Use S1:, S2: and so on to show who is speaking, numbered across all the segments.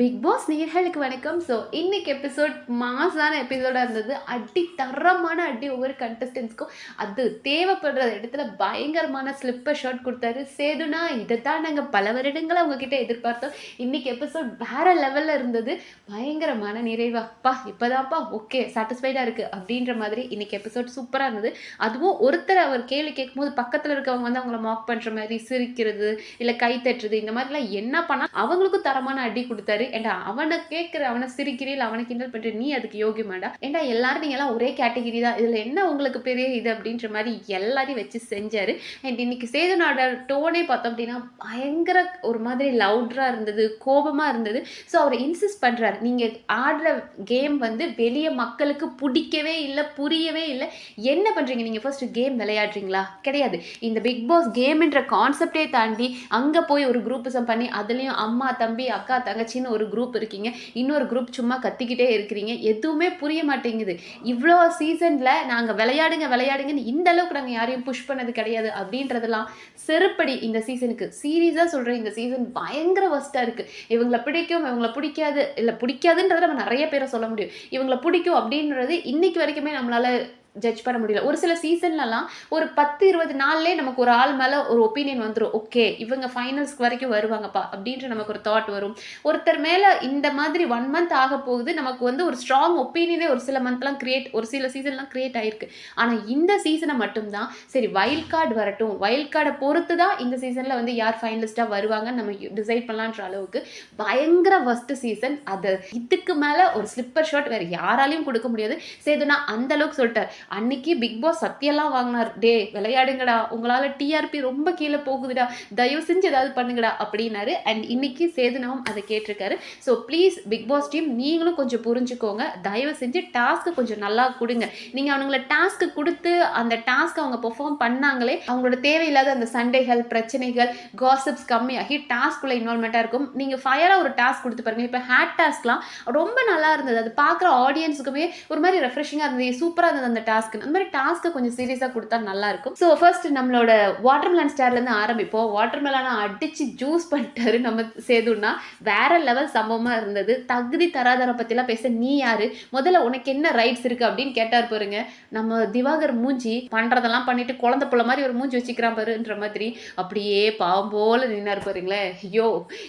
S1: Big pass நேர்களுக்கு வணக்கம். So இன்னைக்கு எபிசோட் மாசான எபிசோடாக இருந்தது. அடி தரமான அடி ஒவ்வொரு கண்டஸ்டன்ஸ்க்கும் அது தேவைப்படுற இடத்துல பயங்கரமான ஸ்லிப்பர் ஷாட் கொடுத்தாரு. சேதுனா இதை தான் நாங்கள் பல வருடங்களை உங்ககிட்ட எதிர்பார்த்தோம். இன்னைக்கு எபிசோட் வேற லெவலில் இருந்தது. பயங்கரமான நிறைவாப்பா இப்போதான்ப்பா ஓகே சாட்டிஸ்ஃபைடாக இருக்குது அப்படின்ற மாதிரி இன்னைக்கு எபிசோட் சூப்பராக இருந்தது. அதுவும் ஒருத்தர் அவர் கேள்வி கேட்கும்போது பக்கத்தில் இருக்கவங்க வந்து அவங்கள மாக் பண்ணுற மாதிரி சிரிக்கிறது இல்லை கை தட்டுறது இந்த மாதிரிலாம் என்ன பண்ணால் அவங்களுக்கும் தரமான அடி கொடுத்தாரு. ஏண்டா அவனை கேட்குற அவனை சிரிக்கிறீள் அவனை கிண்டல் பண்ணுற நீ அதுக்கு யோகியமாடா? ஏண்டா எல்லாரும் நீங்க எல்லாம் ஒரே கேட்டகிரி தான். இதில் என்ன உங்களுக்கு பெரிய இது அப்படின்ற மாதிரி எல்லாரையும் வச்சு செஞ்சாரு. அண்ட் இன்னைக்கு சேதுநாட டோனே பார்த்தோம் அப்படின்னா பயங்கர ஒரு மாதிரி லவுட்ரா இருந்தது கோபமாக இருந்தது. ஸோ அவர் இன்சிஸ்ட் பண்ணுறாரு நீங்கள் ஆடுற கேம் வந்து வெளியே மக்களுக்கு பிடிக்கவே இல்லை புரியவே இல்லை. என்ன பண்ணுறீங்க நீங்கள் ஃபர்ஸ்ட் கேம் விளையாடுறீங்களா? கிடையாது. இந்த பிக் பாஸ் கேம்ன்ற கான்செப்டே தாண்டி அங்கே போய் ஒரு குரூப்பிசம் பண்ணி அதுலேயும் அம்மா தம்பி அக்கா தங்கச்சின்னு ஒரு ஒரு குரூப் இருக்கீங்க இன்னொரு குரூப் சும்மா கத்திக்கிட்டே இருக்கிறீங்க எதுவுமே புரிய மாட்டேங்குது. இவ்வளோ சீசனில் நாங்கள் விளையாடுங்க விளையாடுங்கன்னு இந்த அளவுக்கு நாங்கள் யாரையும் புஷ் பண்ணது கிடையாது அப்படின்றதெல்லாம் செருப்படி இந்த சீசனுக்கு சீரியஸாக சொல்கிறேன் இந்த சீசன் பயங்கர ஒஸ்ட்டாக இருக்குது இவங்களை பிடிக்கும் இவங்களை பிடிக்காது இல்லை பிடிக்காதுன்றதை நம்ம நிறைய பேரை சொல்ல முடியும். இவங்களை பிடிக்கும் அப்படின்றது இன்னைக்கு வரைக்குமே நம்மளால ஜட்ஜ் பண்ண முடியல. ஒரு சில சீசன்லலாம் ஒரு பத்து இருபது நாள்லேயே நமக்கு ஒரு ஆள் மேலே ஒரு ஒப்பீனியன் வந்துடும் ஓகே இவங்க ஃபைனல்ஸ்க்கு வரைக்கும் வருவாங்கப்பா. அப்படின்ற நமக்கு ஒரு தாட் வரும். ஒருத்தர் மேலே இந்த மாதிரி ஒன் மந்த் ஆக போகுது நமக்கு வந்து ஒரு ஸ்ட்ராங் ஒப்பீனியனே ஒரு சில மந்த்லாம் கிரியேட் ஒரு சில சீசன்லாம் கிரியேட் ஆயிருக்கு. ஆனால் இந்த சீசனை மட்டும்தான். சரி வைல்ட் கார்டு வரட்டும். வைல்ட் கார்டை பொறுத்து தான் இந்த சீசனில் வந்து யார் ஃபைனலிஸ்ட்டாக வருவாங்கன்னு நம்ம டிசைட் பண்ணலான்ற அளவுக்கு பயங்கர ஃபஸ்ட்டு சீசன் அது இதுக்கு மேலே ஒரு ஸ்லிப்பர் ஷாட் வேறு யாராலையும் கொடுக்க முடியாது. சேதுனா அந்த அளவுக்கு சொல்லிட்டார். அன்னைக்கு பிக் பாஸ் சத்தியெல்லாம் வாங்கினார். டே விளையாடுங்கடா. உங்களால் டிஆர்பி ரொம்ப கீழே போகுதுடா. தயவு செஞ்சு ஏதாவது பண்ணுங்கடா அப்படின்னாரு. அண்ட் இன்னைக்கு சேதுனாவும் அதை கேட்டிருக்காரு. So please Big Boss team நீங்களும் கொஞ்சம் புரிஞ்சுக்கோங்க. தயவு செஞ்சு டாஸ்க்கு கொஞ்சம் நல்லா கொடுங்க. நீங்கள் அவனுங்களை டாஸ்க்கு கொடுத்து அந்த டாஸ்க் அவங்க பெர்ஃபார்ம் பண்ணாங்களே அவங்களோட தேவையில்லாத அந்த சண்டைகள் பிரச்சனைகள் காசிப்ஸ் கம்மியாகி டாஸ்க்குள்ள இன்வால்மெண்ட்டாக இருக்கும். நீங்கள் ஃபயராக ஒரு டாஸ்க் கொடுத்து பாருங்க. இப்போ ஹேட் டாஸ்க்லாம் ரொம்ப நல்லா இருந்தது. அது பார்க்குற ஆடியன்ஸுக்குமே ஒரு மாதிரி ரெஃப்ரெஷிங்காக இருந்தது. சூப்பராக இருந்தது அந்த டாஸ்க் அந்த மாதிரி டாஸ்க்கை கொஞ்சம் சீரியஸாக கொடுத்தா நல்லாயிருக்கும். ஸோ ஃபர்ஸ்ட் நம்மளோட வாட்டர்மெலன் ஸ்டார்லேருந்து ஆரம்பிப்போம். வாட்டர்மெலனை அடித்து ஜூஸ் பண்ணிட்டாரு நம்ம சேதுன்னா. வேற லெவல் சம்பவமாக இருந்தது. தகுதி தராதரம் பற்றிலாம் பேச நீ யாரு? முதல்ல உனக்கு என்ன ரைட்ஸ் இருக்குது அப்படின்னு கேட்டார் பாருங்க. நம்ம திவாகர் மூஞ்சி பண்ணுறதெல்லாம் பண்ணிட்டு குழந்த புள்ள மாதிரி ஒரு மூஞ்சி வச்சுக்கிறான் பாருன்ற மாதிரி அப்படியே பாவம் போல நின்னார் பாருங்களேன். ஐயோ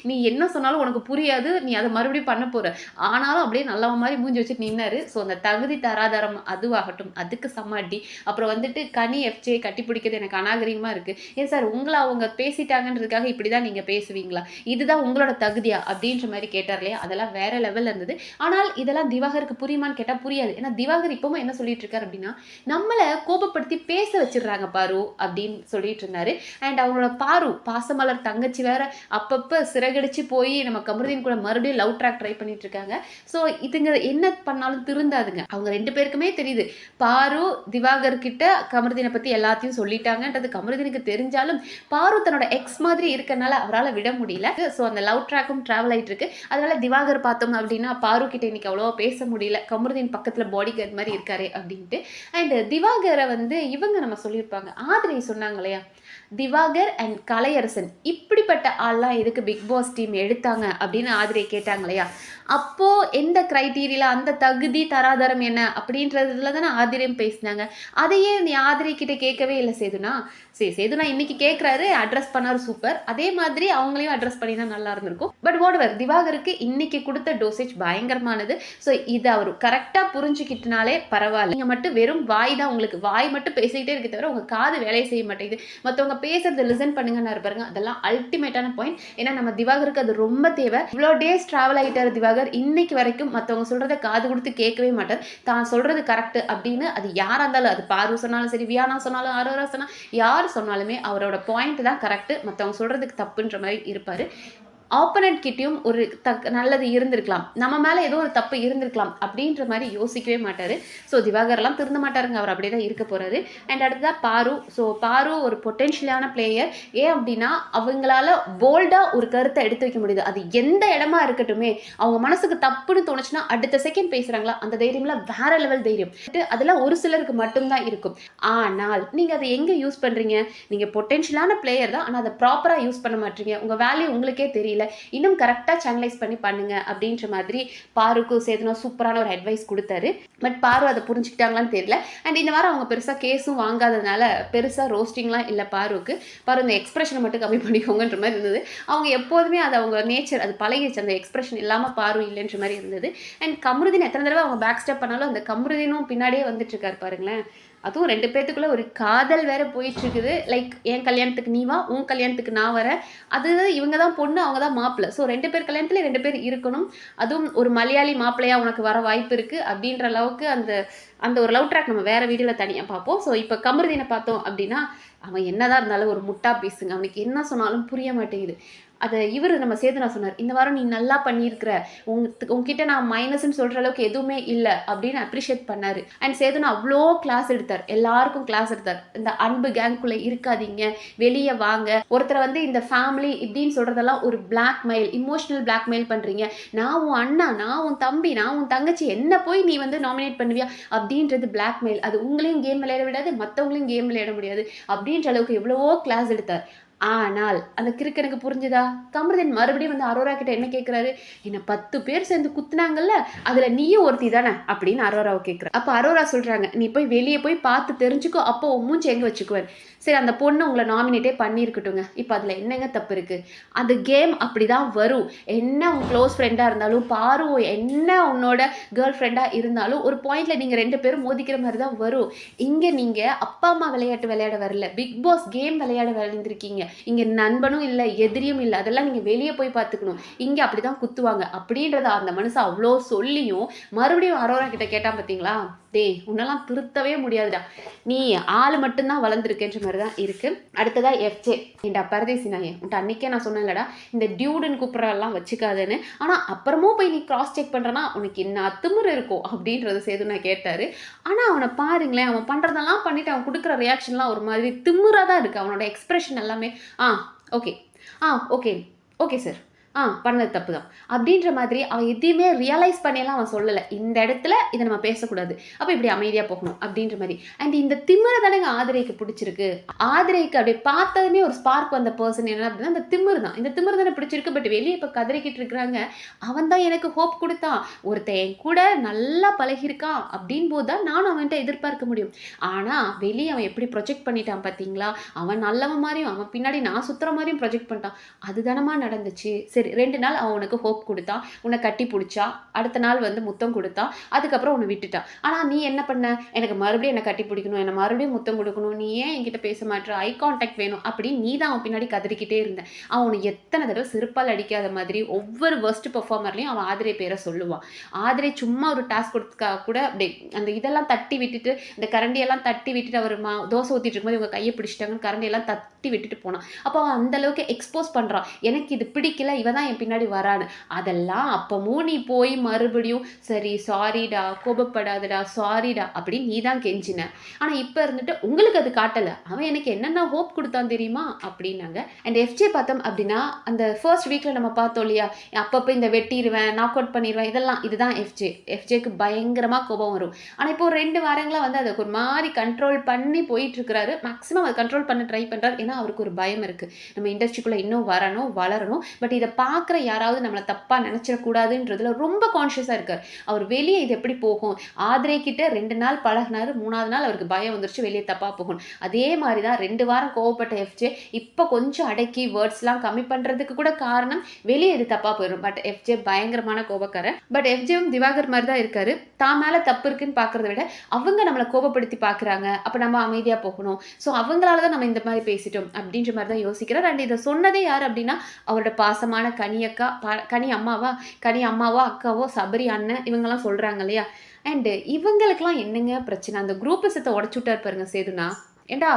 S1: நீ என்ன சொன்னாலும் உனக்கு புரியாது. நீ அதை மறுபடியும் பண்ண போகிற ஆனாலும் அப்படியே நல்லவ மாதிரி மூஞ்சி வச்சுட்டு நின்னாரு. ஸோ அந்த தகுதி தராதரம் அதுவாகட்டும். அதுக்கு சமாட்டி அப்புறம் வந்துட்டு கனி எஃப்ஜே கட்டி பிடிக்கிறது எனக்கு அநாகரிகமாக இருக்குது ஏன் சார் உங்களை அவங்க பேசிட்டாங்கன்றதுக்காக இப்படிதான் நீங்கள் பேசுவீங்களா? இதுதான் உங்களோட தகுதியா? அப்படின்ற மாதிரி கேட்டார் இல்லையா? அதெல்லாம் வேற லெவலில் இருந்தது. ஆனால் இதெல்லாம் திவாகருக்கு புரியுமான்னு கேட்டால் புரியாது. ஏன்னா திவாகர் இப்போவும் என்ன சொல்லிட்டு இருக்காரு அப்படின்னா நம்மளை கோபப்படுத்தி பேச வச்சிடுறாங்க பாரு அப்படின்னு சொல்லிட்டு இருந்தாரு. அண்ட் அவங்களோட பாரு பாசமலர் தங்கச்சி வேற அப்பப்போ சிறகடிச்சு போய் நம்ம கமருதீன் கூட மறுபடியும் லவ் ட்ராக் ட்ரை பண்ணிட்டு இருக்காங்க. ஸோ இதுங்க என்ன பண்ணாலும் திருந்தாதுங்க. அவங்க ரெண்டு பேருக்குமே தெரியுது. பா பாரு திவாகர் கிட்ட கமருதீனை பத்தி எல்லாத்தையும் சொல்லிட்டாங்கன்றது கமருதீனுக்கு தெரிஞ்சாலும் பாரு தன்னோட எக்ஸ் மாதிரி இருக்கனால அவரால் விட முடியல. ஸோ அந்த லவ் ட்ராக்கும் ட்ராவல் ஆயிட்டு இருக்கு அதனால திவாகர் பார்த்தோம் அப்படின்னா பாரு கிட்ட இன்னைக்கு அவ்வளோவா பேச முடியல. கமருதீன் பக்கத்தில் பாடி கார்டு மாதிரி இருக்காரு அப்படின்ட்டு. அண்ட் திவாகரை வந்து இவங்க நம்ம சொல்லியிருப்பாங்க. ஆதிரை சொன்னாங்க இல்லையா? திவாகர் அண்ட் கலையரசன். இப்படிப்பட்ட ஆள்லாம் எதுக்கு பிக் பாஸ் டீம் எடுத்தாங்க அப்படின்னு ஆதிரை கேட்டாங்க இல்லையா? அப்போது எந்த கிரைட்டீரியில அந்த தகுதி தராதரம் என்ன அப்படின்றதுல தானே ஆதிரியம் பேசினாங்க. அதையே நீ ஆதிரி கிட்ட கேட்கவே இல்லை சேதுனா. சரி சேதுனா இன்னைக்கு கேட்குறாரு அட்ரஸ் பண்ணார் சூப்பர் அதே மாதிரி அவங்களையும் அட்ரஸ் பண்ணினா நல்லா இருந்திருக்கும். பட் ஓடுவர் திவாகருக்கு இன்னைக்கு கொடுத்த டோசேஜ் பயங்கரமானது. ஸோ இதை அவர் கரெக்டாக புரிஞ்சுக்கிட்டனாலே பரவாயில்ல. நீங்கள் மட்டும் வெறும் வாய் தான் உங்களுக்கு. வாய் மட்டும் பேசிக்கிட்டே இருக்க தவிர உங்கள் காது வேலையை செய்ய மாட்டேங்குது. மற்றவங்க பேசுறது லிசன் பண்ணுங்கன்னு பாருங்க. அதெல்லாம் அல்டிமேட்டான பாயிண்ட் ஏன்னா நம்ம திவாகருக்கு அது ரொம்ப தேவை. இவ்வளோ டேஸ் ட்ராவல் ஆகிட்டார் திவாகர். இன்னைக்கு வரைக்கும் மற்றவங்க சொல்கிறத காது கொடுத்து கேட்கவே மாட்டார். தான் சொல்கிறது கரெக்ட் அப்படின்னு அது யாராக இருந்தாலும் அது பாரு சொன்னாலும் சரி வியானா சொன்னாலும் ஆரோரா சொன்னாலும் யார் சொன்னாலுமே அவரோட பாயிண்ட் தான் கரெக்ட் மற்றவங்க சொல்கிறதுக்கு தப்புன்ற மாதிரி இருப்பார். ஆப்பனண்ட் கிட்டேயும் ஒரு தக் நல்லது இருந்திருக்கலாம். நம்ம மேலே ஏதோ ஒரு தப்பு இருந்திருக்கலாம் அப்படின்ற மாதிரி யோசிக்கவே மாட்டார். ஸோ திவாகர்லாம் திருந்த மாட்டாருங்க. அவர் அப்படியே தான் இருக்க போகிறாரு அண்ட் அடுத்ததாக பாரு. ஸோ பாரு ஒரு பொட்டென்ஷியலான பிளேயர் ஏன் அப்படின்னா அவங்களால போல்டாக ஒரு கருத்தை எடுத்து வைக்க முடியுது. அது எந்த இடமா இருக்கட்டுமே அவங்க மனசுக்கு தப்புன்னு தோணுச்சுன்னா அடுத்த செகண்ட் பேசுகிறாங்களா அந்த தைரியம்லாம் வேற லெவல் தைரியம். அதெல்லாம் ஒரு சிலருக்கு மட்டும்தான் இருக்கும். ஆனால் நீங்கள் அதை எங்கே யூஸ் பண்ணுறீங்க நீங்கள் பொட்டென்ஷியலான பிளேயர் தான். ஆனால் அதை ப்ராப்பராக யூஸ் பண்ண மாட்டீங்க. உங்கள் வேல்யூ உங்களுக்கே தெரியல. இல்லை இன்னும் கரெக்டாக சேனலைஸ் பண்ணி பண்ணுங்க அப்படின்ற மாதிரி பாருக்கும் சேதுனா சூப்பரான ஒரு அட்வைஸ் கொடுத்தாரு. பட் பாரு அதை புரிஞ்சுக்கிட்டாங்களான்னு தெரியல. அண்ட் இந்த வாரம் அவங்க பெருசாக கேஸும் வாங்காததுனால பெருசாக ரோஸ்டிங்லாம் இல்லை பாருக்கு பாரு இந்த எக்ஸ்பிரஷனை மட்டும் கம்மி பண்ணிக்கோங்கன்ற மாதிரி இருந்தது. அவங்க எப்போதுமே அது அவங்க நேச்சர் அது பழகிச்சு அந்த எக்ஸ்பிரஷன் இல்லாமல் பாரு இல்லைன்ற மாதிரி இருந்தது. அண்ட் கமருதீன் எத்தனை தடவை அவங்க பேக் ஸ்டெப் பண்ணாலும் அந்த கமருதீனும் பின்னாடியே வந்துட்டு இருக்காரு பாருங்களேன். அதுவும் ரெண்டு பேர்த்துக்குள்ளே ஒரு காதல் வேற போயிட்டு இருக்குது லைக் என் கல்யாணத்துக்கு நீ வா உன் கல்யாணத்துக்கு நான் வரேன். அது இவங்க தான் பொண்ணு அவங்க தான் மாப்பிள்ளை. ஸோ ரெண்டு பேர் கல்யாணத்துல ரெண்டு பேர் இருக்கணும். அதுவும் ஒரு மலையாளி மாப்பிள்ளையா உனக்கு வர வாய்ப்பு இருக்கு அப்படின்ற அளவுக்கு அந்த அந்த ஒரு லவ் ட்ராக் நம்ம வேற வீடியோவில் தனியாக பார்ப்போம். ஸோ இப்போ கமருதீனை பார்த்தோம் அப்படின்னா அவன் என்னதான் இருந்தாலும் ஒரு முட்டா பீஸுங்க. அவனுக்கு என்ன சொன்னாலும் புரிய மாட்டேங்குது. அதை இவர் நம்ம சேதுனா சொன்னார் இந்த வாரம் நீ நல்லா பண்ணியிருக்கிற. உங்க உங்ககிட்ட நான் மைனஸ்ன்னு சொல்கிற அளவுக்கு எதுவுமே இல்லை. அப்படின்னு அப்ரிஷியேட் பண்ணார். அண்ட் சேதுனா அவ்வளோ கிளாஸ் எடுத்தார். எல்லாருக்கும் கிளாஸ் எடுத்தார். இந்த அன்பு கேங்குள்ளே இருக்காதீங்க. வெளியே வாங்க. ஒருத்தரை வந்து இந்த ஃபேமிலி இப்படின்னு சொல்கிறதெல்லாம் ஒரு பிளாக்மெயில் இமோஷனல் பிளாக்மெயில் பண்ணுறீங்க நான் உன் அண்ணா நான் உன் தம்பி நான் உன் தங்கச்சி என்ன போய் நீ வந்து நாமினேட் பண்ணுவியா? அப்படின்றது பிளாக்மெயில் அது உங்களையும் கேம் விளையாட விடாது மற்றவங்களையும் கேம் விளையாட முடியாது. அப்படின்ற அளவுக்கு எவ்வளவோ கிளாஸ் எடுத்தார். ஆனால் அந்த கிறுக்கு எனக்கு புரிஞ்சுதா? கமருதன் மறுபடியும் வந்து அரோரா கிட்ட என்ன கேட்குறாரு என்னை பத்து பேர் சேர்ந்து குத்துனாங்கல்ல அதில் நீயும் ஒருத்தி தானே? அப்படின்னு அரோராவை கேட்குற அப்போ அரோரா சொல்கிறாங்க நீ போய் வெளியே போய் பார்த்து தெரிஞ்சுக்கோ அப்போ மூஞ்சி எங்கே வச்சுக்குவார் சரி அந்த பொண்ணு உங்களை நாமினேட்டே பண்ணியிருக்கட்டுங்க இப்போ அதில் என்னங்க தப்பு இருக்குது அந்த கேம் அப்படி தான் வரும். என்ன உன் க்ளோஸ் ஃப்ரெண்டாக இருந்தாலும் பாரு என்ன உன்னோட கேர்ள் ஃப்ரெண்டாக இருந்தாலும் ஒரு பாயிண்டில் நீங்கள் ரெண்டு பேரும் மோதிக்கிற மாதிரி தான் வரும். இங்கே நீங்கள் அப்பா அம்மா விளையாட்டு விளையாட வரல. பிக் பாஸ் கேம் விளையாட விளையாண்டுருக்கீங்க இங்கே நண்பனும் இல்லை எதிரியும் இல்லை. அதெல்லாம் நீங்கள் வெளியே போய் பார்த்துக்கணும். இங்கே அப்படி தான் குத்துவாங்க. அப்படின்றத அந்த மனுஷன் அவ்வளோ சொல்லியும் மறுபடியும் அரோரா கிட்ட கேட்டான் பார்த்தீங்களா டேய் உன்னெல்லாம் திருத்தவே முடியாதுடா. நீ ஆள் மட்டும்தான் வளர்ந்துருக்கேன்ற மாதிரி தான் இருக்குது அடுத்ததாக எஃப்ஜே ஏண்டா பரதேசி நாயே உன்ட்ட அன்றைக்கே நான் சொன்னேன்லடா இந்த டியூடுன்னு கூப்பிட்றதெல்லாம் வச்சுக்காதுன்னு. ஆனால் அப்புறமும் போய் நீ கிராஸ் செக் பண்ணுறனா உனக்கு என்ன அத்துமுறை இருக்கும் அப்படின்றத சேது நான் கேட்டார். ஆனால் அவனை பாருங்களேன் அவன் பண்ணுறதெல்லாம் பண்ணிவிட்டு அவன் கொடுக்குற ரியாக்ஷன்லாம் ஒரு மாதிரி திமுறாக தான் இருக்குது அவனோட எக்ஸ்ப்ரெஷன் எல்லாமே. ஆ ஓகே ஆ ஓகே ஓகே சார் ஆ பண்ணது தப்பு தான் அப்படின்ற மாதிரி அவன் எதையுமே ரியலைஸ் பண்ணியெல்லாம் அவன் சொல்லலை. இந்த இடத்துல இதை நம்ம பேசக்கூடாது. அப்போ இப்படி அமைதியாக போகணும் அப்படின்ற மாதிரி. அண்ட் இந்த திமிரை தானேங்க ஆதிரைக்கு பிடிச்சிருக்கு. ஆதிரைக்கு அப்படி பார்த்ததுமே ஒரு ஸ்பார்க் வந்த பர்சன் என்ன அப்படின்னா இந்த திமிர் தான். இந்த திமிர் தானே பிடிச்சிருக்கு பட் வெளியே இப்போ கதறிக்கிட்டு இருக்கிறாங்க. அவன் தான் எனக்கு ஹோப் கொடுத்தான் ஒருத்தன் என் கூட நல்லா பழகிருக்கான் அப்படின் போது தான் நானும் அவன்கிட்ட எதிர்பார்க்க முடியும். ஆனால் வெளியே அவன் எப்படி ப்ரொஜெக்ட் பண்ணிட்டான் பார்த்தீங்களா அவன் நல்லவன் மாதிரியும் அவன் பின்னாடி நான் சுற்றுற மாதிரியும் ப்ரொஜெக்ட் பண்ணிட்டான். அதுதானமா நடந்துச்சு. சரி ரெண்டு நாள் அவன் உனக்கு ஹோப் கொடுத்தான் உன்னை கட்டி பிடிச்சா அடுத்த நாள் வந்து முத்தம் கொடுத்தான் அதுக்கப்புறம் உன்னை விட்டுட்டான். ஆனால் நீ என்ன பண்ண? எனக்கு மறுபடியும் என்னை கட்டி பிடிக்கணும் என்னை மறுபடியும் முத்தம் கொடுக்கணும் நீ ஏன் என்கிட்ட பேச மாட்டேற? ஐ கான்டாக்ட் வேணும். அப்படின்னு நீ தான் அவன் பின்னாடி கதறிக்கிட்டே இருந்தேன் அவன் உன்னை எத்தனை தடவை செருப்பால் அடிக்காத மாதிரி ஒவ்வொரு ஒர்ஸ்ட் பெர்ஃபார்மர்லையும் அவன் ஆதிரை பேரை சொல்லுவான் ஆதிரை சும்மா ஒரு டாஸ்க் கொடுத்துக்கா கூட அப்படியே அந்த இதெல்லாம் தட்டி விட்டுட்டு இந்த கரண்டியெல்லாம் தட்டி விட்டுட்டு அவர் மா தோசை ஊற்றிட்டு இருக்கும்போது இவங்க கையை பிடிச்சிட்டாங்கன்னு கரண்டியெல்லாம் தட்டி விட்டுட்டு போனான். அப்போ அவன் அந்த அளவுக்கு எக்ஸ்போஸ் பண்ணுறான் எனக்கு இது பிடிக்கல இவ தான் என் பின்னாடி வரான்னு அதெல்லாம் அப்பவும் நீ போய் மறுபடியும் சரி சாரிடா கோபப்படாதடா சாரிடா அப்படின்னு நீ தான் கெஞ்சின. ஆனால் இப்போ இருந்துட்டு உங்களுக்கு அது காட்டலை. அவன் எனக்கு என்னென்ன ஹோப் கொடுத்தான் தெரியுமா? அப்படின்னாங்க. அண்ட் எஃப்ஜே பார்த்தோம் அப்படின்னா அந்த ஃபர்ஸ்ட் வீக்கில் நம்ம பார்த்தோம் இல்லையா? அப்பப்போ இந்த வெட்டிடுவேன் நாக் அவுட் பண்ணிடுவேன் இதெல்லாம் இதுதான் எஃப்ஜே எஃப்ஜேக்கு பயங்கரமாக கோபம் வரும். ஆனால் இப்போ ரெண்டு வாரங்களாக வந்து அதை ஒரு மாதிரி கண்ட்ரோல் பண்ணி போயிட்டுருக்கிறாரு. மேக்ஸிமம் அதை கண்ட்ரோல் பண்ண ட்ரை பண்ணுறாரு ஏன்னா அவருக்கு ஒரு பயம் இருக்குது நம்ம இண்டஸ்ட்ரிக்குள்ளே இன்னும் வரணும் வளரணும். பட் இதை பார்க்குற யாராவது நம்மளை தப்பாக நினச்சிடக்கூடாதுன்றதுல ரொம்ப கான்ஷியஸாக இருக்கார். அவர் வெளியே இது எப்படி போகும்? ஆதரே கிட்ட ரெண்டு நாள் பழகினார். மூணாவது நாள் அவருக்கு பயம் வந்துருச்சு. வெளியே தப்பாக போகும் அதே மாதிரி தான் ரெண்டு வாரம் கோவப்பட்ட எஃப்ஜே இப்போ கொஞ்சம் அடக்கி வேர்ட்ஸ்லாம் கம்மி பண்ணுறதுக்கு கூட காரணம் வெளியே இது தப்பாக போயிடும் பட் எஃப்ஜே பயங்கரமான கோபக்காரன் பட் எஃப்ஜேவும் திவாகர் மாதிரி தான் இருக்காரு. தான் மேலே தப்பு இருக்குன்னு பார்க்குறத விட அவங்க நம்மளை கோபப்படுத்தி பார்க்குறாங்க. அப்போ நம்ம அமைதியாக போகணும். ஸோ அவங்களால தான் நம்ம இந்த மாதிரி பேசிட்டோம் அப்படின்ற மாதிரி தான் யோசிக்கிறார். அண்ட் இதை சொன்னதே யார் அப்படின்னா அவரோட பாசமான கனியக்கா ப கனி அம்மாவா கனி அம்மாவோ அக்காவோ சபரி அண்ணன் இவங்கெல்லாம் சொல்கிறாங்க இல்லையா? அண்டு இவங்களுக்கெல்லாம் என்னங்க பிரச்சனை? அந்த குரூப் சத்தை உடச்சு பாருங்க சேதுனா. ஏண்டா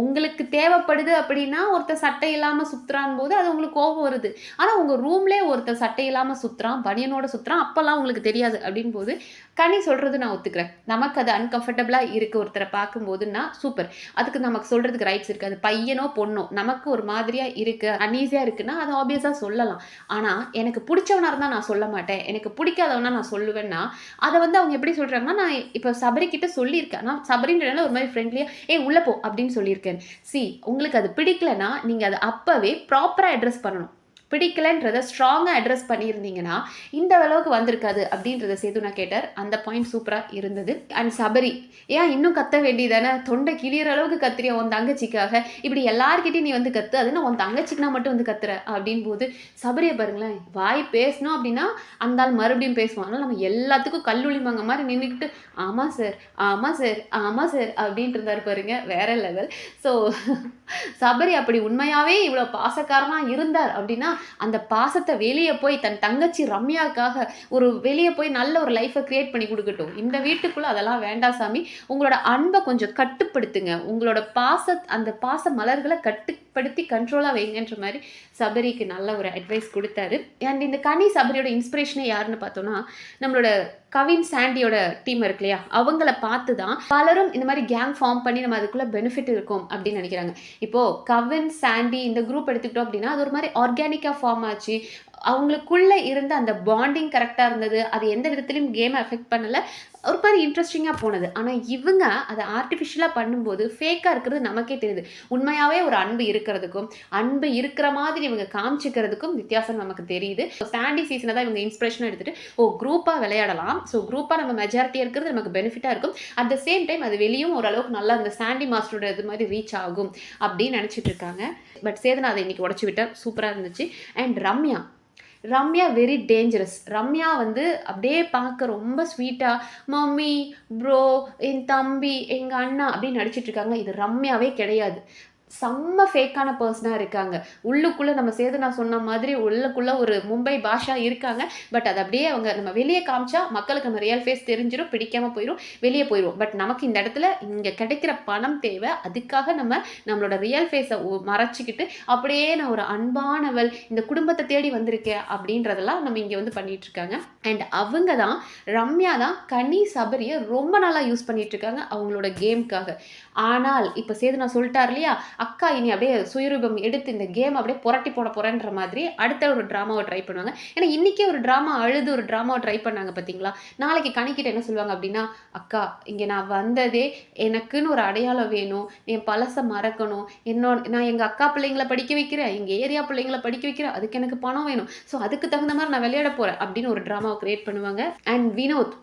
S1: உங்களுக்கு தேவைப்படுது அப்படின்னா ஒருத்தர் சட்டை இல்லாமல் சுற்றுறான் போது அது உங்களுக்கு கோபம் வருது. ஆனால் உங்கள் ரூம்லேயே ஒருத்தர் சட்டை இல்லாமல் சுற்றுறான் பனியனோட சுற்றுறான் அப்போல்லாம் உங்களுக்கு தெரியாது அப்படின் போது கனி சொல்கிறது நான் ஒத்துக்கிறேன். நமக்கு அது அன்கம்ஃபர்டபுளாக இருக்குது ஒருத்தரை பார்க்கும்போதுன்னா சூப்பர் அதுக்கு நமக்கு சொல்கிறதுக்கு ரைட்ஸ் இருக்குது அது பையனோ பொண்ணோ நமக்கு ஒரு மாதிரியாக இருக்குது அன்ஈஸியாக இருக்குன்னா அதை ஆப்வியஸாக சொல்லலாம். ஆனால் எனக்கு பிடிச்சவனாக இருந்தால் நான் சொல்ல மாட்டேன். எனக்கு பிடிக்காதவனா நான் சொல்லுவேன்னா அதை வந்து அவங்க எப்படி சொல்கிறாங்கன்னா நான் இப்போ சபரிக்கிட்ட சொல்லியிருக்கேன். நான் சபரின்றனால ஒரு மாதிரி ஃப்ரெண்ட்லியாக ஏ உள்ளே போ. அப்படின்னு சொல்லியிருக்கேன். சி உங்களுக்கு அது பிடிக்கலனா நீங்கள் அதை அப்போவே ப்ராப்பராக அட்ரஸ் பண்ணணும். பிடிக்கலன்றதை ஸ்ட்ராங்காக அட்ரஸ் பண்ணியிருந்தீங்கன்னா இந்த அளவுக்கு வந்திருக்காது அப்படின்றத சேது நான் கேட்டார். அந்த பாயிண்ட் சூப்பராக இருந்தது. அண்ட் சபரி ஏன் இன்னும் கத்த வேண்டியதானே? தொண்டை கிளியற அளவுக்கு கத்துறிய? உன் தங்கச்சிக்காக. இப்படி எல்லார்கிட்டையும் நீ வந்து கத்து. அது உன் தங்கச்சிக்கு நான் மட்டும் வந்து கத்துற. அப்படின் போது சபரியை பாருங்களேன் வாய் பேசணும் அப்படின்னா அந்த ஆள் மறுபடியும் பேசுவான். அதனால் நம்ம எல்லாத்துக்கும் கல்லுளிமாங்க மாதிரி நின்றுக்கிட்டு ஆமாம் சார் ஆமாம் சார் ஆமாம் சார் அப்படின்ட்டு இருந்தார் பாருங்க வேற லெவல் ஸோ சபரி அப்படி உண்மையாகவே இவ்வளோ பாசக்காரனாக இருந்தார் அப்படின்னா அந்த பாசத்தை வெளியே போய் தன் தங்கச்சி ரம்யாக்காக ஒரு வெளியே போய் நல்ல ஒரு லைஃப்பை க்ரியேட் பண்ணி கொடுக்கட்டும். இந்த வீட்டுக்குள்ளே அதெல்லாம் வேண்டாம் சாமி. உங்களோட அன்பை கொஞ்சம் கட்டுப்படுத்துங்க. உங்களோட பாச அந்த பாச மலர்களை கட்டு கட்டுப்படுத்தி கண்ட்ரோலாக வைங்கன்ற மாதிரி சபரிக்கு நல்ல ஒரு அட்வைஸ் கொடுத்தாரு. அண்ட் இந்த கனி சபரியோட இன்ஸ்பிரேஷனே யாருன்னு பார்த்தோன்னா நம்மளோட கவின் சாண்டியோட டீம் இருக்கு இல்லையா? அவங்கள பார்த்து தான் பலரும் இந்த மாதிரி கேங் ஃபார்ம் பண்ணி நம்ம அதுக்குள்ளே பெனிஃபிட் இருக்கும் அப்படின்னு நினைக்கிறாங்க. இப்போது கவின் சாண்டி இந்த குரூப் எடுத்துக்கிட்டோம் அப்படின்னா அது ஒரு மாதிரி ஆர்கானிக்காக ஃபார்ம் ஆச்சு. அவங்களுக்குள்ளே இருந்த அந்த பாண்டிங் கரெக்டாக இருந்தது. அது எந்த விதத்துலையும் கேமை அஃபெக்ட் பண்ணலை. ஒரு மாதிரி இன்ட்ரெஸ்டிங்காக போனது. ஆனால் இவங்க அதை ஆர்டிஃபிஷியலாக பண்ணும்போது ஃபேக்காக இருக்கிறது நமக்கே தெரியுது. உண்மையாகவே ஒரு அன்பு இருக்கிறதுக்கும் அன்பு இருக்கிற மாதிரி இவங்க காமிச்சிக்கிறதுக்கும் வித்தியாசம் நமக்கு தெரியுது. சாண்டி சீசனை தான் இவங்க இன்ஸ்பிரேஷனாக எடுத்துகிட்டு ஓ குரூப்பாக விளையாடலாம். ஸோ குரூப்பாக நம்ம மெஜாரிட்டியாக இருக்கிறது நமக்கு பெனிஃபிட்டாக இருக்கும். அட் த சேம் டைம் அது வெளியும் ஓரளவுக்கு நல்லா அந்த சாண்டி மாஸ்டரோட இது மாதிரி ரீச் ஆகும் அப்படின்னு நினச்சிட்டு இருக்காங்க. பட் சேதனா அதை இன்றைக்கி உடச்சி விட்டேன் சூப்பராக இருந்துச்சு. And Ramya Ramya very dangerous Ramya வந்து அப்படியே பார்க்க ரொம்ப ஸ்வீட்டாக மம்மி ப்ரோ என் தம்பி எங்கள் அண்ணா அப்படின்னு நடிச்சிட்டு இருக்காங்க. இது ரம்யாவே கிடையாது. செம்ம ஃபேக்கான பர்சனாக இருக்காங்க. உள்ளுக்குள்ளே நம்ம சேது நான் சொன்ன மாதிரி உள்ளுக்குள்ளே ஒரு மும்பை பாஷா இருக்காங்க. பட் அது அப்படியே அவங்க நம்ம வெளியே காமிச்சா மக்களுக்கு நம்ம ரியல் ஃபேஸ் தெரிஞ்சிடும் பிடிக்காமல் போயிடும் வெளியே போயிடும் பட் நமக்கு இந்த இடத்துல இங்கே கிடைக்கிற பணம் தேவை. அதுக்காக நம்ம நம்மளோட ரியல் ஃபேஸை மறைச்சிக்கிட்டு அப்படியே நான் ஒரு அன்பானவள் இந்த குடும்பத்தை தேடி வந்திருக்கேன் அப்படின்றதெல்லாம் நம்ம இங்கே வந்து பண்ணிகிட்ருக்காங்க அண்ட் அவங்க தான் ரம்யா தான் கனி சபரியை ரொம்ப நல்லா யூஸ் பண்ணிகிட்ருக்காங்க அவங்களோட கேமுக்காக ஆனால் இப்போ சேது நான் சொல்லிட்டார் இல்லையா? அக்கா இனி அப்படியே சுயரூபம் எடுத்து இந்த கேம் அப்படியே புரட்டி போட போகிறேன்ற மாதிரி அடுத்த ஒரு ட்ராமாவை ட்ரை பண்ணுவாங்க. ஏன்னா இன்றைக்கே ஒரு ட்ராமா அழுது ஒரு ட்ராமாவை ட்ரை பண்ணாங்க பார்த்தீங்களா நாளைக்கு கணக்கிட்ட என்ன சொல்லுவாங்க அப்படின்னா அக்கா இங்கே நான் வந்ததே எனக்குன்னு ஒரு அடையாளம் வேணும். என் பழசை மறக்கணும். என்னோட நான் எங்கள் அக்கா பிள்ளைங்களை படிக்க வைக்கிறேன். எங்கள் ஏரியா பிள்ளைங்களை படிக்க வைக்கிறேன். அதுக்கு எனக்கு பணம் வேணும். ஸோ அதுக்கு தகுந்த மாதிரி நான் விளையாட போகிறேன் அப்படின்னு ஒரு ட்ராமாவை க்ரியேட் பண்ணுவாங்க. அண்ட் வினோத்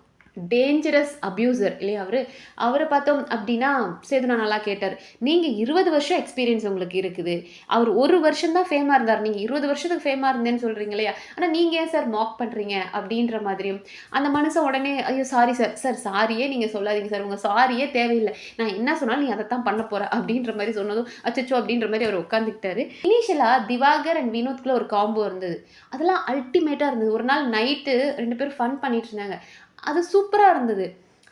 S1: டேஞ்சரஸ் அப்யூசர் இல்லையா அவர்? அவரை பார்த்தோம் அப்படின்னா சேதுனா நல்லா கேட்டார். நீங்கள் இருபது வருஷம் எக்ஸ்பீரியன்ஸ் உங்களுக்கு இருக்குது. அவர் ஒரு வருஷம் தான் ஃபேமாக இருந்தார். நீங்கள் இருபது வருஷத்துக்கு ஃபேமாக இருந்தேன்னு சொல்கிறீங்க இல்லையா? ஆனால் நீங்கள் ஏன் சார் மாக் பண்ணுறீங்க அப்படின்ற மாதிரியும் அந்த மனுஷன் உடனே ஐயோ சாரி சார் சார் சாரியே நீங்கள் சொல்லாதீங்க சார் உங்கள் சாரியே தேவையில்லை. நான் என்ன சொன்னாலும் நீ அதை தான் பண்ண போகிற அப்படின்ற மாதிரி சொன்னதும் அச்சச்சோ அப்படின்ற மாதிரி அவர் உட்காந்துக்கிட்டாரு இனிஷியலாக திவாகர் அண்ட் வினோத்குள்ள ஒரு காம்போ இருந்தது. அதெல்லாம் அல்டிமேட்டாக இருந்தது. ஒரு நாள் நைட்டு ரெண்டு பேரும் ஃபன் பண்ணிட்டு இருந்தாங்க. அது சூப்பராக இருந்தது.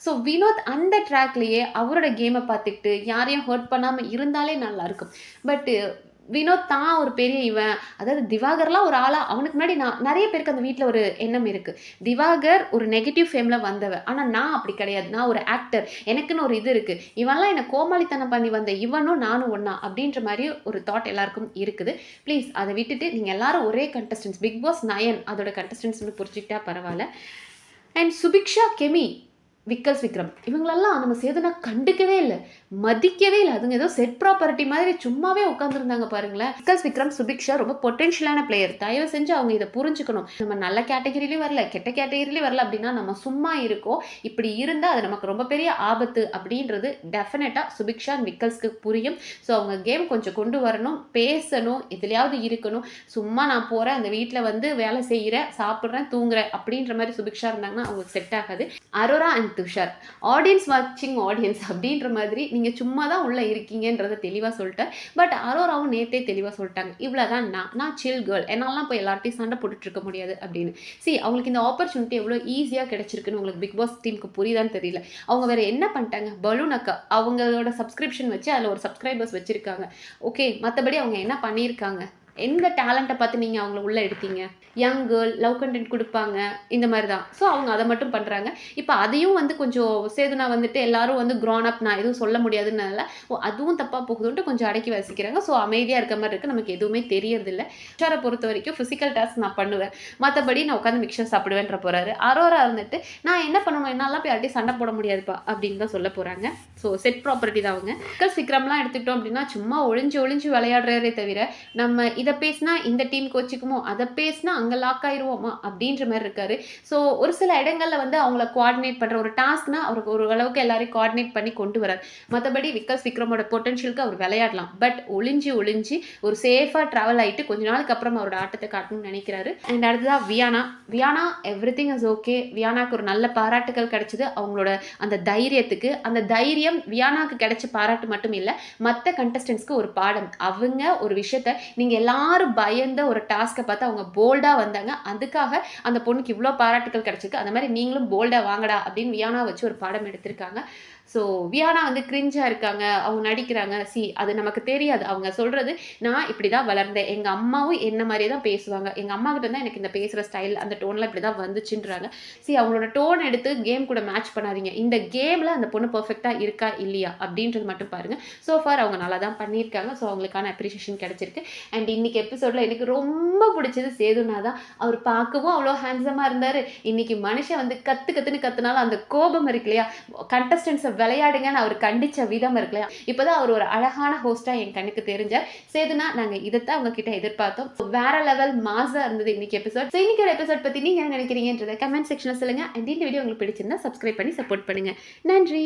S1: ஸோ வினோத் அந்த ட்ராக்லேயே அவரோட கேமை பார்த்துக்கிட்டு யாரையும் ஹர்ட் பண்ணாமல் இருந்தாலே நல்லாயிருக்கும் பட்டு வினோத் தான் ஒரு பெரிய இவன். அதாவது திவாகர்லாம் ஒரு ஆளாக அவனுக்கு முன்னாடி நான் நிறைய பேருக்கு அந்த வீட்டில் ஒரு எண்ணம் இருக்குது திவாகர் ஒரு நெகட்டிவ் ஃபேமில் வந்தவன். ஆனால் நான் அப்படி கிடையாது. நான் ஒரு ஆக்டர் எனக்குன்னு ஒரு இது இருக்குது இவன்லாம் என்னை கோமாளித்தனம் பண்ணி வந்த இவனும் நானும் ஒன்றா அப்படின்ற மாதிரி ஒரு தாட் எல்லாருக்கும் இருக்குது. ப்ளீஸ் அதை விட்டுட்டு நீங்கள் எல்லாரும் ஒரே கண்டஸ்டன்ஸ் பிக் பாஸ் நயன் அதோட கண்டஸ்டன்ஸ்னு புரிஞ்சுக்கிட்டா பரவாயில்ல. அண்ட் சுபிக்ஷா கெமி விக்கல்ஸ் விக்ரம் இவங்களெல்லாம் நம்ம சேதுனா கண்டுக்கவே இல்லை. மதிக்கவே இல்லை. அதுங்க ஏதோ செட் ப்ராப்பர்ட்டி மாதிரி சும்மாவே உட்காந்துருந்தாங்க பாருங்களேன். விகாஸ் விக்ரம் சுபிக்ஷா ரொம்ப பொட்டென்ஷியலான பிளேயர் தயவு செஞ்சு அவங்க இதை புரிஞ்சுக்கணும். நம்ம நல்ல கேட்டகரியிலையும் வரல கெட்ட கேட்டகரியிலையும் வரல அப்படின்னா நம்ம சும்மா இருக்கோம். இப்படி இருந்தால் அது நமக்கு ரொம்ப பெரிய ஆபத்து அப்படின்றது டெஃபினட்டாக சுபிக்ஷா அண்ட் விக்கல்ஸ்க்கு புரியும். ஸோ அவங்க கேம் கொஞ்சம் கொண்டு வரணும் பேசணும் எதுலையாவது இருக்கணும். சும்மா நான் போகிறேன் அந்த வீட்டில் வந்து வேலை செய்கிறேன் சாப்பிட்றேன் தூங்குறேன் அப்படின்ற மாதிரி சுபிக்ஷா இருந்தாங்கன்னா அவங்களுக்கு செட் ஆகாது. Aurora and Tushar. ஆடியன்ஸ் வாட்சிங் ஆடியன்ஸ் அப்படின்ற மாதிரி நீங்கள் நீங்கள் சும்மா தான் உள்ளே இருக்கீங்கன்றதை தெளிவாக சொல்லிட்டேன். பட் அரோராவும் நேத்தே தெளிவாக சொல்லிட்டாங்க. இவ்வளோ தான் நான் நான் சில் கேர்ள் என்னாலாம் போய் எல்லார்ட்டையும் சண்டை போட்டுட்டு இருக்க முடியாது அப்படின்னு. சி அவங்களுக்கு இந்த ஆப்பர்ச்சுனிட்டி எவ்வளோ ஈஸியாக கிடைச்சிருக்குன்னு உங்களுக்கு பிக் பாஸ் டீமுக்கு புரியுதான்னு தெரியல. அவங்க வேறு என்ன பண்ணிட்டாங்க? பலூன் அக்கா அவங்களோட சப்ஸ்கிரிப்ஷன் வச்சு அதில் ஒரு சப்ஸ்கிரைபர்ஸ் வச்சுருக்காங்க. ஓகே மற்றபடி அவங்க என்ன பண்ணியிருக்காங்க? எந்த டேலண்ட்டை பார்த்து நீங்கள் அவங்கள உள்ளே எடுத்தீங்க? யங் கேர்ள் லவ் கண்டென்ட் கொடுப்பாங்க இந்த மாதிரி தான். ஸோ அவங்க அதை மட்டும் பண்ணுறாங்க இப்போ அதையும் வந்து கொஞ்சம் சேதுனா வந்துட்டு எல்லாரும் வந்து க்ரான் அப் நான் எதுவும் சொல்ல முடியாதுன்னால ஓ அதுவும் தப்பாக போகுதுன்ட்டு கொஞ்சம் அடக்கி வசிக்கிறாங்க. ஸோ அமைதியாக இருக்க மாதிரி இருக்குது நமக்கு எதுவுமே தெரியறதில்ல. மிக்சரை பொறுத்த வரைக்கும் ஃபிசிக்கல் டாஸ்க் நான் பண்ணுவேன். மற்றபடி நான் உட்காந்து மிக்சர் சாப்பிடுவேன்ற போகிறாரு அரோரா இருந்துட்டு நான் என்ன பண்ணணும்? என்னாலாம் போய் அடி சண்டை போட முடியாதுப்பா அப்படின்னு தான் சொல்ல போகிறாங்க ஸோ செட் ப்ராப்பர்ட்டி தான் அவங்க. விக்கல் விக்ரம்லாம் எடுத்துக்கிட்டோம் அப்படின்னா சும்மா ஒளிஞ்சு ஒளிஞ்சு விளையாடுறதே தவிர நம்ம இதை பேசினா இந்த டீம் கோச்சிக்குமோ அதை பேசினா அங்கே லாக் ஆயிடுவோமா அப்படின்ற மாதிரி இருக்காரு. ஸோ ஒரு சில இடங்களில் வந்து அவங்கள கோஆர்டினேட் பண்ணுற ஒரு டாஸ்க்னா அவருக்கு ஒரு அளவுக்கு எல்லாரையும் கோஆர்டினேட் பண்ணி கொண்டு வரார். மற்றபடி விகாஸ் விக்ரமோட பொட்டன்ஷியலுக்கு அவர் விளையாடலாம். பட் ஒளிஞ்சு ஒளிஞ்சு ஒரு சேஃபாக ட்ராவல் ஆகிட்டு கொஞ்ச நாளுக்கு அப்புறம் அவரோட ஆட்டத்தை காட்டணும்னு நினைக்கிறாரு. அண்ட் அடுத்ததாக Viyana. Viyana everything is okay வியானாக்கு ஒரு நல்ல பாராட்டுகள் கிடைச்சது. அவங்களோட அந்த தைரியத்துக்கு. அந்த தைரியம் வியானாக்கு கிடைச்ச பாராட்டு மட்டும் இல்லை மற்ற கண்டஸ்டன்ஸ்க்கு ஒரு பாடம். அவங்க ஒரு விஷயத்த நீங்கள் யார் பயந்த ஒரு டாஸ்க்கை பார்த்து அவங்க போல்டாக வந்தாங்க. அதுக்காக அந்த பொண்ணுக்கு இவ்வளோ பாராட்டுகள் கிடச்சிருக்கு. அந்த மாதிரி நீங்களும் போல்டாக வாங்கடா அப்படின்னு வியானா வச்சு ஒரு பாடம் எடுத்திருக்காங்க. ஸோ வியானா வந்து கிரிஞ்சாக இருக்காங்க. அவங்க நடிக்கிறாங்க. சி அது நமக்கு தெரியாது. அவங்க சொல்கிறது நான் இப்படி தான் வளர்ந்தேன். எங்கள் அம்மாவும் என்ன மாதிரி தான் பேசுவாங்க. எங்கள் அம்மா கிட்ட தான் எனக்கு இந்த பேசுகிற ஸ்டைல் அந்த டோனில் இப்படி தான் வந்துச்சுன்றாங்க. சி அவங்களோட டோன் எடுத்து கேம் கூட மேட்ச் பண்ணாதீங்க. இந்த கேமில் அந்த பொண்ணு பர்ஃபெக்டாக இருக்கா இல்லையா அப்படின்றது மட்டும் பாருங்கள் ஸோ ஃபார் அவங்க நல்லா தான் பண்ணியிருக்காங்க. ஸோ அவங்களுக்கான அப்ரிஷியேஷன் கிடச்சிருக்கு. அண்ட் இன்னைக்கு எபிசோடில் எனக்கு ரொம்ப பிடிச்சது சேதுனா தான். அவர் பார்க்கவும் அவ்வளோ ஹேண்ட்ஸமாக இருந்தார். இன்னைக்கு மனுஷன் வந்து கற்று கற்றுன்னு கற்றுனாலும் அந்த கோபம் இருக்கு இல்லையா? கண்டஸ்டன்ஸை விளையாடுங்கன்னு அவர் கண்டிச்ச விதம் இருக்கு இப்போதான் அவர் ஒரு அழகான ஹோஸ்ட்டாக என் கண்ணுக்கு தெரிஞ்சார் சேதுனா நாங்கள் இதைத்தான் அவங்க கிட்ட எதிர்பார்த்தோம். வேற லெவல் மாசா இருந்தது இன்னைக்கு எபிசோட் ஸோ இன்னைக்கு எபிசோட் பற்றி நீங்க என்ன நினைக்கிறீங்கன்றத கமெண்ட் செக்ஷனில் சொல்லுங்கள் அண்ட் இந்த வீடியோ உங்களுக்கு பிடிச்சிருந்தா சப்ஸ்கிரைப் பண்ணி சப்போர்ட் பண்ணுங்க. நன்றி.